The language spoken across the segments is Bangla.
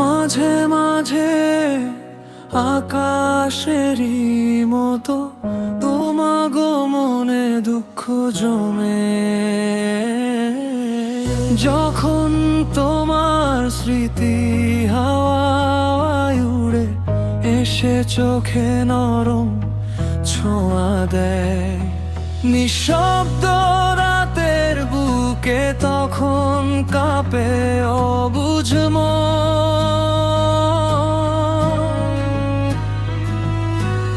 মাঝে মাঝে আকাশেরই মতো তোমাগো মনে দুঃখ জমে যখন তোমার স্মৃতি হাওয়ায় উড়ে এসে চোখে নরম ছোঁয়া দেয়, নিঃশব্দ রাতের বুকে তখন কাঁপে অবুঝ মন।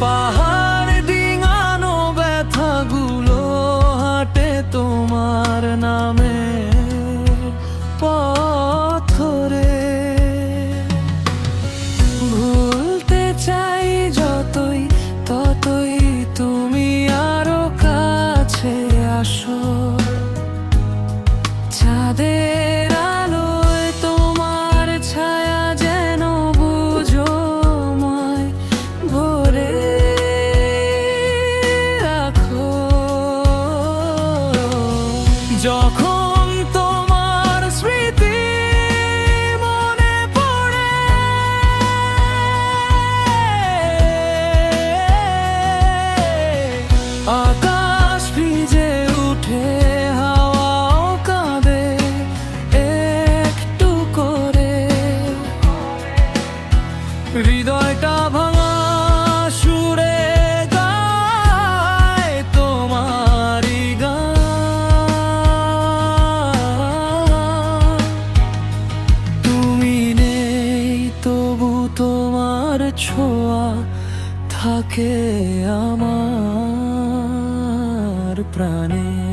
পাহাড় ডিঙানো ব্যথাগুলো হাটে তোমার নামে পথরে। ভুলতে চাই যতই, ততই তুমি আরও কাছে আসো। হৃদয়টা ভাঙা সুরে গায় তোমারই গান তুমি নেই তবু তোমার ছোঁয়া থাকে আমার প্রাণে।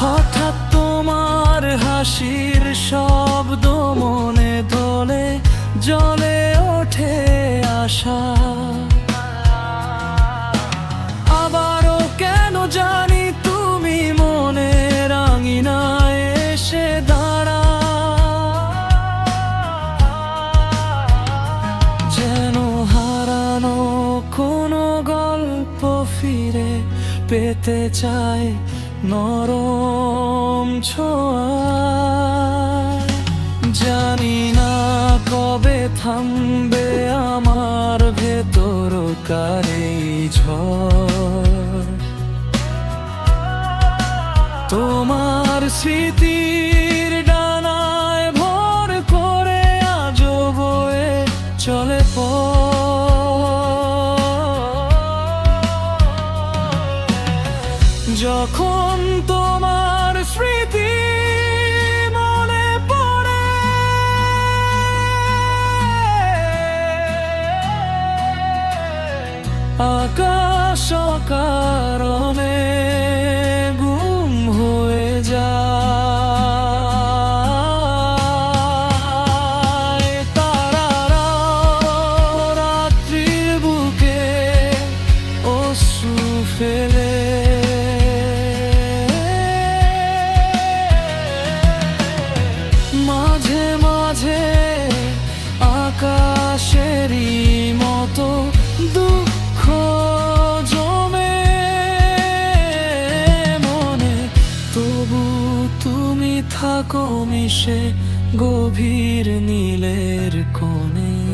হঠাৎ তোমার হাসির শব্দ মনে দোলে জলে ওঠে আশা। পেতে চায় নরম জানি না কবে থামবে আমার ভেতর কারে ঝড়। তোমার স্মৃতির যখন তোমার স্মৃতি মনে পড়ে আকাশ কারণে গুম হয়ে বুকে মতো দুঃখ জমে মনে তবু তুমি থাকো মিশে গভীর নীলের কোণে।